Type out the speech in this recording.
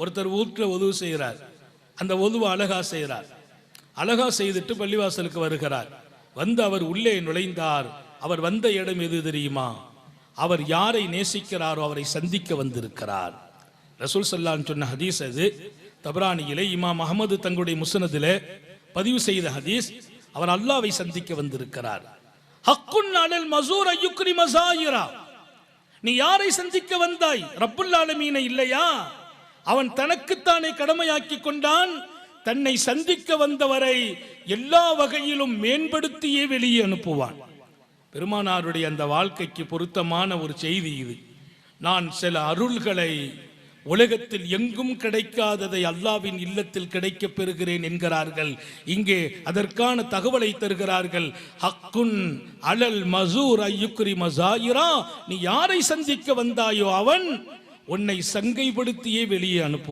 ஒருத்தர் வீட்டில் உதவு செய்கிறார். அந்த உதவு அழகா செய்கிறார். அழகா செய்துட்டு பள்ளிவாசலுக்கு வருகிறார். வந்து அவர் உள்ளே நுழைந்தார். அவர் வந்த இடம் எது தெரியுமா? அவர் யாரை நேசிக்கிறாரோ அவரை சந்திக்க வந்திருக்கிறார். ரசூல் சல்லான் சொன்ன ஹதீஸ் அது. தபரானியிலே இமாம் அகமது தங்களுடைய முசனதில் பதிவு செய்த ஹதீஸ். அவர் அல்லாவை சந்திக்க வந்திருக்கிறார். ஹக்குன் அலல் மசூர் ஐயுக்ரி மசாயிரா. நீ யாரை சந்திக்க வந்தாய்? ரப்புல் ஆலமீனை இல்லையா? அவன் தனக்குத்தானே கடமையாக்கி கொண்டான். தன்னை சந்திக்க வந்தவரை எல்லா வகையிலும் மேம்படுத்தியே வெளியே அனுப்புவான். பெருமானாருடைய அந்த வாழ்க்கைக்கு பொருத்தமான ஒரு செய்தி இது. நான் சில அருள்களை உலகத்தில் எங்கும் கிடைக்காததை அல்லாவின் இல்லத்தில் கிடைக்கப் பெறுகிறேன் என்கிறார்கள். இங்கே அதற்கான தகவலை தருகிறார்கள். ஹக்குன் அலல் மசூர் ஐயுக்ரி மசாயிரா நீ யாரை சந்திக்க வந்தாயோ அவன் உன்னை சங்கைப்படுத்தியே வெளியே அனுப்பும்